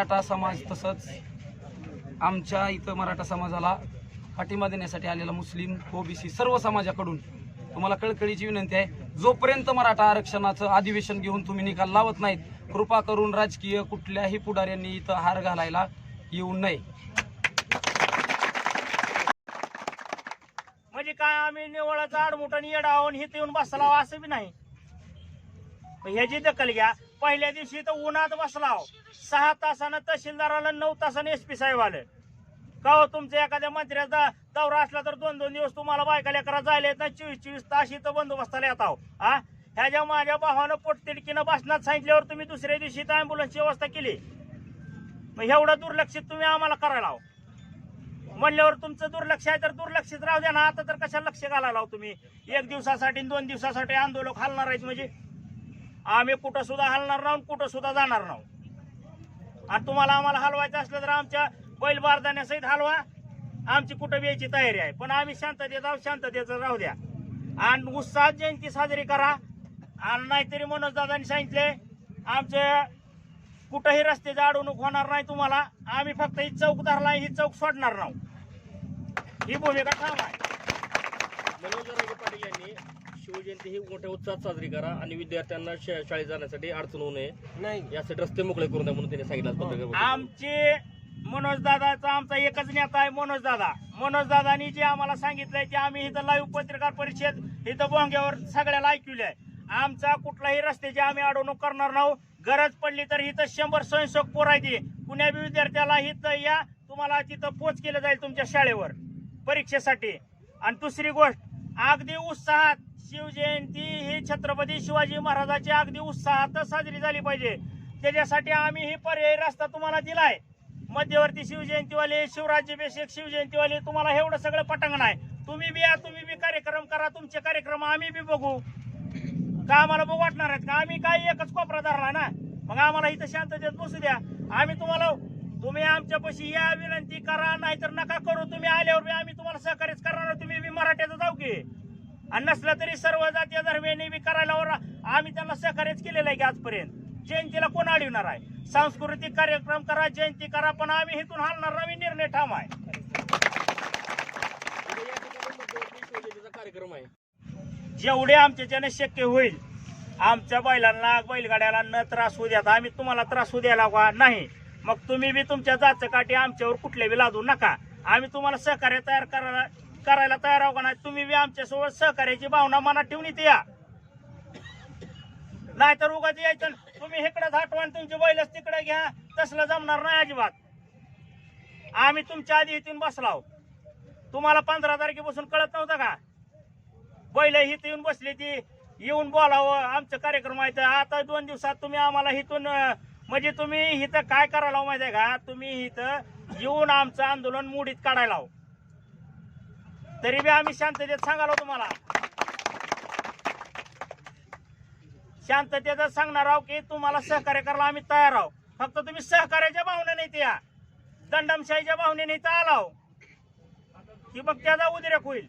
मराठा समाज तसंच आमच्या इथं मराठा समाजाला पाठिंबा देण्यासाठी आलेला मुस्लिम ओबीसी सर्व समाजाकडून तुम्हाला कळकळीची विनंती आहे. जोपर्यंत मराठा आरक्षणाचं अधिवेशन घेऊन तुम्ही निकाल लावत नाहीत कृपा करून राजकीय कुठल्याही पुढाऱ्यांनी इथं हार घालायला येऊ नये. म्हणजे काय आम्ही निवळाचा आडमुठा येडा आहोत हे येऊन बसला असं बी नाही. मग ह्याची दखल घ्या. पहिल्या दिवशी तर उन्हात बसलाव. सहा तासानं तहसीलदाराला नऊ तासानं एस पी साहेब आले. का हो तुमच्या एखाद्या मंत्र्याचा दौरा असला तर दोन दोन दिवस तुम्हाला बायकाला करा जायला येत नाही. चोवीस चोवीस तास इथं बंदोबस्ताला येत आहो हा ह्याच्या माझ्या भावानं पोटतिडकीनं भाषणात सांगितल्यावर तुम्ही दुसऱ्या दिवशी तर अँब्युलन्सची व्यवस्था केली. मग एवढं दुर्लक्षित तुम्ही आम्हाला करायला लाव म्हणल्यावर तुमचं दुर्लक्ष आहे तर दुर्लक्षित राहू द्या ना. आता तर कशा लक्ष घालायला तुम्ही? एक दिवसासाठी आणि दोन दिवसासाठी आंदोलक हलणार आहेत म्हणजे? आम्ही कुठं सुद्धा हलणार नाही कुठं सुद्धा जाणार नाही. आणि तुम्हाला आम्हाला हलवायचं असलं तर आमच्या बैल बारदाण्यासहित हलवा. आमची कुठं यायची तयारी आहे? पण आम्ही शांततेत आहोत शांततेचं राहू द्या. आणि उत्साहात जयंती साजरी करा. आणि नाहीतरी मनोज दादांनी सांगितले आमचे कुठंही रस्त्याची अडवणूक होणार नाही तुम्हाला. आम्ही फक्त ही चौक धरला ही चौक सोडणार नाही. ही भूमिका ठाम आहे मनोज पाटील यांनी शिवजयंती ही मोठ्या उत्साहात साजरी करा आणि विद्यार्थ्यांना शा- शाळेत जाण्यासाठी अडचण होऊ नये. नाही. यासाठी रस्ते मोकळे करून द्या म्हणून त्यांनी सांगितलं आज पत्रकार आमचे मनोज दादाचा आमचा एकच नेता आहे मनोज दादा. मनोज दादानी जे आम्हाला सांगितलंय ते आम्ही इथं लाईव्ह पत्रकार परिषद इथं बोंग्यावर सगळ्याला ऐकले आहे. आमचा कुठलाही रस्त्याची आम्ही अडवणूक करणार नाही. गरज पडली तर इथं शंभर स्वयंसेवक पोरायची कुण्या बी विद्यार्थ्याला इथं या तुम्हाला तिथं पोच केलं जाईल तुमच्या शाळेवर परीक्षेसाठी. आणि दुसरी गोष्ट अगदी उत्साहात शिवजयंती ही छत्रपती शिवाजी महाराजाची अगदी उत्साहात साजरी झाली पाहिजे. त्याच्यासाठी आम्ही ही पर्यायी रस्ता तुम्हाला दिलाय. मध्यवर्ती शिवजयंतीवाले शिवराज्याभिषेक शिवजयंतीवाले तुम्हाला एवढं सगळं पटांगण आहे. तुम्ही बी या तुम्ही बी कार्यक्रम करा तुमचे कार्यक्रम आम्ही बी बघू. का आम्हाला बघू वाटणार आहेत का? आम्ही काही एकच कोपरा धरला ना? मग आम्हाला इथं शांततेत बसू द्या. आम्ही तुम्हाला तुम्ही आमच्यापाशी या विनंती करा नाहीतर नका करू. तुम्ही आल्यावर बी आम्ही तुम्हाला सहकार्यच करणार तुम्ही बी मराठ्याचं जाऊ की. आणि नसलं तरी सर्व जातीय धर्मियांनी बी करायला आम्ही त्यांना सहकार्यच केलेलं आहे की आजपर्यंत. जयंतीला कोण अडवणार आहे? सांस्कृतिक कार्यक्रम करा जयंती करा पण आम्ही इथून हलणार नवीन निर्णय ठाम आहे. जेवढे कार्यक्रम आहे जेवढे शक्य होईल आमच्या बैलांना बैलगाड्याला न त्रास होऊ द्या आम्ही तुम्हाला त्रास होऊ द्यायला का नाही. मग तुम्ही बी तुमच्या जाचकाठी आमच्यावर कुठले बी लादू नका. आम्ही तुम्हाला सहकार्य तयार करायला करायला तयार आहो का नाही? तुम्ही बी आमच्यासोबत सहकार्याची भावना मनात ठेवून इथे या. नाहीतर उगाच यायचं तुम्ही इकडे झाटवान तुमची बैलच तिकडे घ्या. तसलं जमणार नाही अजिबात. आम्ही तुमच्या आधी इथून बसलाव तुम्हाला पंधरा तारखेपासून कळत नव्हतं का? बैल इथं येऊन बसली ती. येऊन बोलावं. आमचं कार्यक्रम आहे तर आता दोन दिवसात तुम्ही आम्हाला इथून म्हणजे तुम्ही इथं काय करायला माहिती आहे का? तुम्ही इथं येऊन आमचं आंदोलन मोडीत काढायला तरी बी आम्ही शांततेत सांगालो तुम्हाला. शांततेत सांगणार आहोत की तुम्हाला सहकार्य करायला आम्ही तयार आहोत. फक्त तुम्ही सहकार्याच्या भावनेने इथे या दंडमशाहीच्या भावनेने तर आलाव. की मग त्याचा उद्रेक होईल.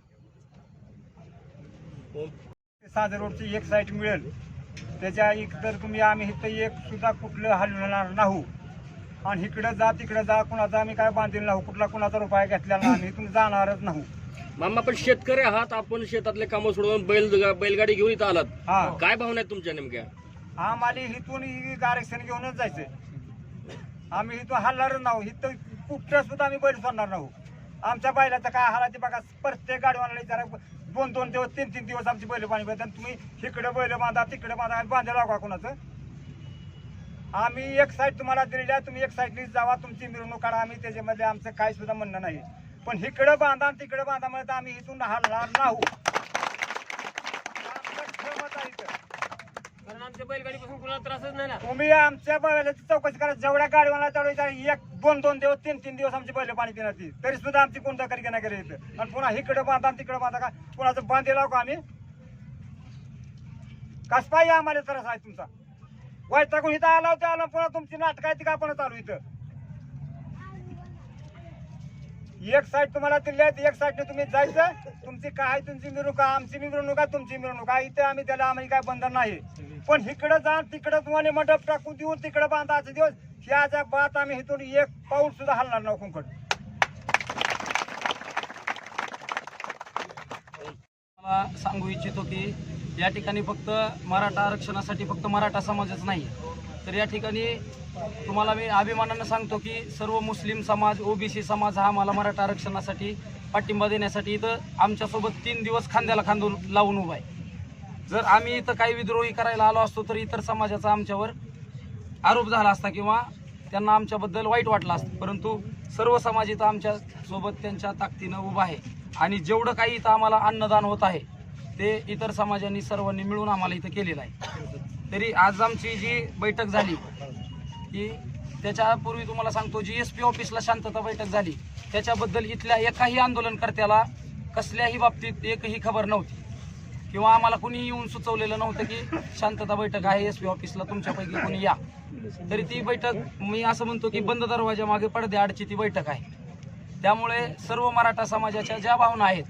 साधे रोडची एक साईट मिळेल. त्याच्या इकडं तुम्ही आम्ही इथं एक सुद्धा कुठलं हलवणार नाहू. आणि इकडं जा तिकडं जा कुणाचा आम्ही काय बांधील नाहू कुठला कुणाचा रुपया घेतलेला नाही आम्ही इथून जाणारच नाहू. मामा आपण शेतकरी आहात आपण शेतातले कामं सोडून बैल बैलगाडी घेऊन इथं आलात. हा. काय भावना आहेत तुमच्या नेमक्या? आम्हाला इथून आरक्षण घेऊनच जायचं आम्ही इथून हलणारच नाहू इथं कुठं सुद्धा आम्ही बैल सोडणार नाहू. आमच्या बैलाचं काय हालाचे बघा प्रत्येक गाडीवाला जरा दोन दोन दिवस तीन तीन दिवस आमची बैल पाणी पाहिजे तुम्ही इकडे बैल बांधा तिकडे बांधा आणि बांधायला का कोणाचं? आम्ही एक साईड तुम्हाला दिलेली आहे तुम्ही एक साईडनी जावा तुमची मिरवणूक काढा आम्ही त्याच्यामध्ये आमचं काही सुद्धा म्हणणं नाही पण इकडं बांधा आणि तिकडे बांधा म्हणजे आम्ही इथून हलणार नाहू. कारण आमच्या बैलगाडीपासून कुणाला त्रासच नाही ना? तुम्ही आमच्या बैलाची चौकशी करा. जेवढ्या गाडीवाला तेवढ्या एक दोन दोन दिवस तीन तीन दिवस आमची बैल पाणी पिणार ती. तरी सुद्धा आमची कोणत्या करी नाही केली इथं. आणि पुन्हा इकडे बांधा आणि तिकडे बांधा का? कुणाचं बांधेला का आम्ही? कस पाहिजे आम्हाला त्रास आहे तुमचा? वैतागून इथं आला होता आला पुन्हा तुमची नाटक आहे ती का? पण चालू इथं. एक साईड तुम्हाला दिली एक साईडने तुम्ही जायचं तुमची काय तुमची मिरवणुका आमची मिरवणुका तुमची मिरवणुका इथे आम्ही त्याला आम्ही काय बंधन नाही. पण इकडं जा तिकडं तुम्हाला मंडप टाकून देऊन तिकडं बांधायचे दिवस. याच्या बात आम्ही इथून एक पाऊल सुद्धा हलणार नाही कुंकड मला सांगू इच्छितो की या ठिकाणी फक्त मराठा आरक्षणासाठी फक्त मराठा समाजच नाही तर या ठिकाणी तुम्हाला मी अभिमानानं सांगतो की सर्व मुस्लिम समाज ओबीसी समाज हा मला मराठा आरक्षणासाठी पाठिंबा देण्यासाठी इथं आमच्यासोबत तीन दिवस खांद्याला खांदून लावून उभा आहे. जर आम्ही इथं काही विद्रोही करायला आलो असतो तर इतर समाजाचा आमच्यावर आरोप झाला असता किंवा त्यांना आमच्याबद्दल वाईट वाटलं असतं. परंतु सर्व समाज इथं आमच्यासोबत त्यांच्या ताकदीनं उभा आहे. आणि जेवढं काही इथं आम्हाला अन्नदान होत आहे ते इतर समाजांनी सर्वांनी मिळून आम्हाला इथं केलेलं आहे. तरी आज आमची जी बैठक झाली की त्याच्यापूर्वी तुम्हाला सांगतो जी एस पी ऑफिसला शांतता बैठक झाली त्याच्याबद्दल इथल्या एकाही आंदोलनकर्त्याला कसल्याही बाबतीत एकही खबर नव्हती. किंवा आम्हाला कुणी येऊन सुचवलेलं नव्हतं की शांतता बैठक आहे एस पी ऑफिसला तुमच्यापैकी कोणी या. तरी ती बैठक मी असं म्हणतो की बंद दरवाजा मागे पडदे आडची ती बैठक आहे. त्यामुळे सर्व मराठा समाजाच्या ज्या भावना आहेत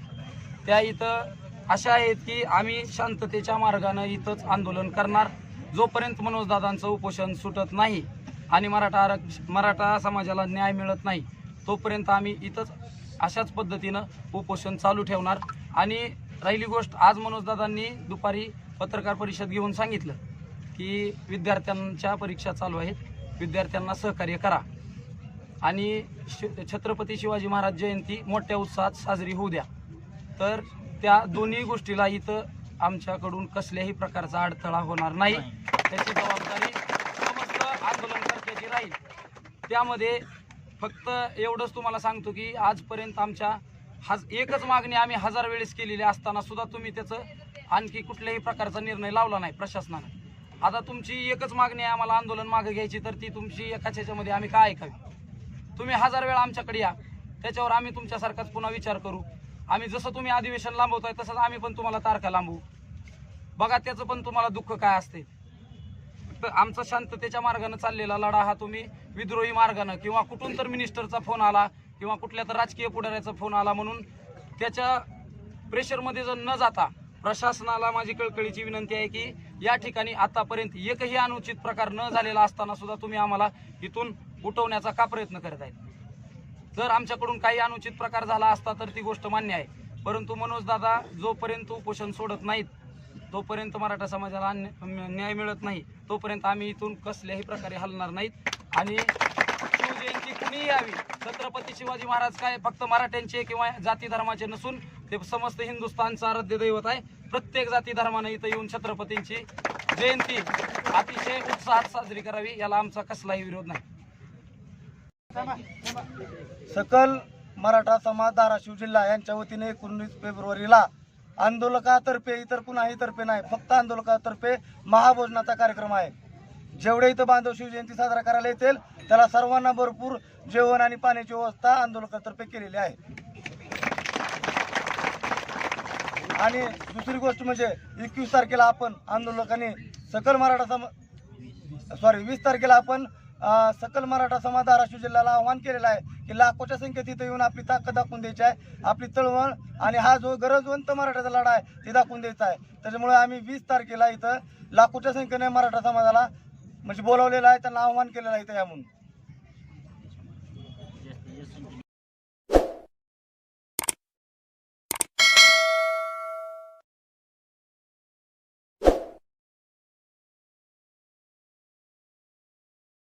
त्या इथं अशा आहेत की आम्ही शांततेच्या मार्गानं इथंच आंदोलन करणार. जोपर्यंत मनोजदादांचं उपोषण सुटत नाही आणि मराठा आरक्ष मराठा समाजाला न्याय मिळत नाही तोपर्यंत आम्ही इथंच अशाच पद्धतीनं उपोषण चालू ठेवणार. आणि राहिली गोष्ट आज मनोजदादांनी दुपारी पत्रकार परिषद घेऊन सांगितलं की विद्यार्थ्यांच्या परीक्षा चालू आहेत विद्यार्थ्यांना सहकार्य करा. आणि श- छत्रपती शिवाजी महाराज जयंती मोठ्या उत्साहात साजरी होऊ द्या. तर त्या दोन्ही गोष्टीला इथं आमच्याकडून कसल्याही प्रकारचा अडथळा होणार नाही. त्याची जबाबदारी समस्त आंदोलनकर्त्याची राहील त्यामध्ये फक्त एवढंच तुम्हाला सांगतो की आजपर्यंत आमच्या हज एकच मागणी आम्ही हजार वेळेस केलेली असताना सुद्धा तुम्ही त्याचं आणखी कुठल्याही प्रकारचा निर्णय लावला नाही प्रशासनानं. आता तुमची एकच मागणी आहे आम्हाला आंदोलन मागे घ्यायची तर ती तुमची एकाच ह्याच्यामध्ये आम्ही काय ऐकावी? तुम्ही हजार वेळा आमच्याकडे या त्याच्यावर आम्ही तुमच्यासारखाच पुन्हा विचार करू. आम्ही जसं तुम्ही अधिवेशन लांबवताय तसंच आम्ही पण तुम्हाला तारखा लांबवू. बघा त्याचं पण तुम्हाला दुःख काय असते फक्त आमचा शांततेच्या मार्गानं चाललेला लढा हा तुम्ही विद्रोही मार्गानं किंवा कुठून तर मिनिस्टरचा फोन आला किंवा कुठल्या तर राजकीय पुढाऱ्याचा फोन आला म्हणून त्याच्या प्रेशरमध्ये जर न जाता प्रशासनाला माझी कळकळीची विनंती आहे की या ठिकाणी आतापर्यंत एकही अनुचित प्रकार न झालेला असताना सुद्धा तुम्ही आम्हाला इथून उठवण्याचा का प्रयत्न करत आहेत जर आमच्याकडून काही अनुचित प्रकार झाला असता तर ती गोष्ट मान्य आहे. परंतु मनोज दादा जोपर्यंत उपोषण सोडत नाहीत तोपर्यंत मराठा समाजाला अन्य- न्याय मिळत नाही तोपर्यंत आम्ही इथून कसल्याही प्रकारे हलणार नाहीत. आणि शिवजयंती कुणीही यावी छत्रपती शिवाजी महाराज काय फक्त मराठ्यांचे किंवा जाती धर्माचे नसून ते समस्त हिंदुस्थानचं आराध्य दैवत आहे. प्रत्येक जाती धर्मानं इथं येऊन छत्रपतींची जयंती अतिशय उत्साहात साजरी करावी याला आमचा कसलाही विरोध नाही. सकल मराठा समाज धाराशिव जिल्हा यांच्या वतीने एकोणीस फेब्रुवारीला आंदोलकातर्फे इतर कुणाहीतर्फे नाही फक्त आंदोलकातर्फे महाभोजनाचा कार्यक्रम आहे. जेवढे इथं बांधव शिवजयंती साजरा करायला येतील त्याला सर्वांना भरपूर जेवण आणि पाण्याची व्यवस्था आंदोलकातर्फे केलेली आहे. आणि दुसरी गोष्ट म्हणजे एकवीस तारखेला आपण आंदोलकांनी सकल मराठा सम सॉरी वीस तारखेला आपण सकल मराठा समाज धाराशिव जिल्ह्याला आव्हान केलेलं आहे की लाखोच्या संख्येत इथं येऊन आपली ताकद दाखवून द्यायची आहे आपली तळवळ आणि हा जो गरजवंत मराठाचा लढा आहे ते दाखवून द्यायचा आहे. त्याच्यामुळे आम्ही वीस तारखेला इथं लाखोच्या संख्येने मराठा समाजाला म्हणजे बोलावलेलं आहे त्यांना आव्हान केलेलं आहे इथं या म्हणून